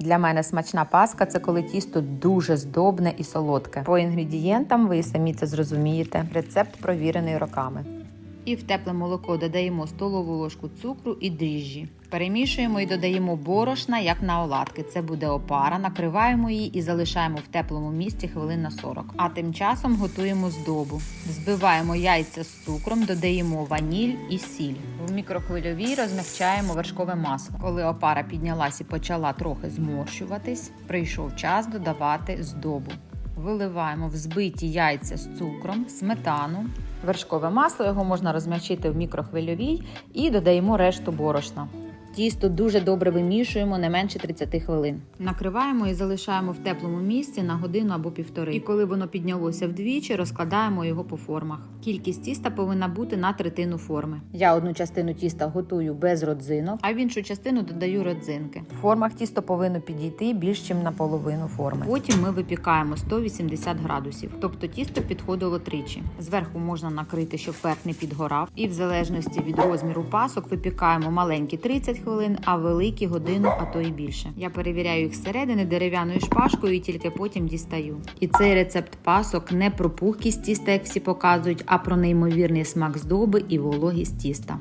Для мене смачна паска це коли тісто дуже здобне і солодке. По інгредієнтам ви самі це зрозумієте. Рецепт провірений роками. І в тепле молоко додаємо столову ложку цукру і дріжджі. Перемішуємо і додаємо борошна, як на оладки. Це буде опара. Накриваємо її і залишаємо в теплому місці хвилин на 40. А тим часом готуємо здобу. Збиваємо яйця з цукром, додаємо ваніль і сіль. В мікрохвильовій розмягчаємо вершкове масло. Коли опара піднялась і почала трохи зморщуватись, прийшов час додавати здобу. Виливаємо в збиті яйця з цукром, сметану, вершкове масло. Його можна розм'ячити в мікрохвильовій і додаємо решту борошна. Тісто дуже добре вимішуємо не менше 30 хвилин. Накриваємо і залишаємо в теплому місці на годину або півтори. І коли воно піднялося вдвічі, розкладаємо його по формах. Кількість тіста повинна бути на третину форми. Я одну частину тіста готую без родзинок, а в іншу частину додаю родзинки. В формах тісто повинно підійти більш ніж на половину форми. Потім ми випікаємо 180 градусів, тобто тісто підходило тричі. Зверху можна накрити, щоб верх не підгорав. І в залежності від розміру пасок випікаємо маленькі 30 хвилин, а великі годину, а то і більше. Я перевіряю їх зсередини дерев'яною шпажкою і тільки потім дістаю. І цей рецепт пасок не про пухкість тіста, як всі показують, а про неймовірний смак здоби і вологість тіста.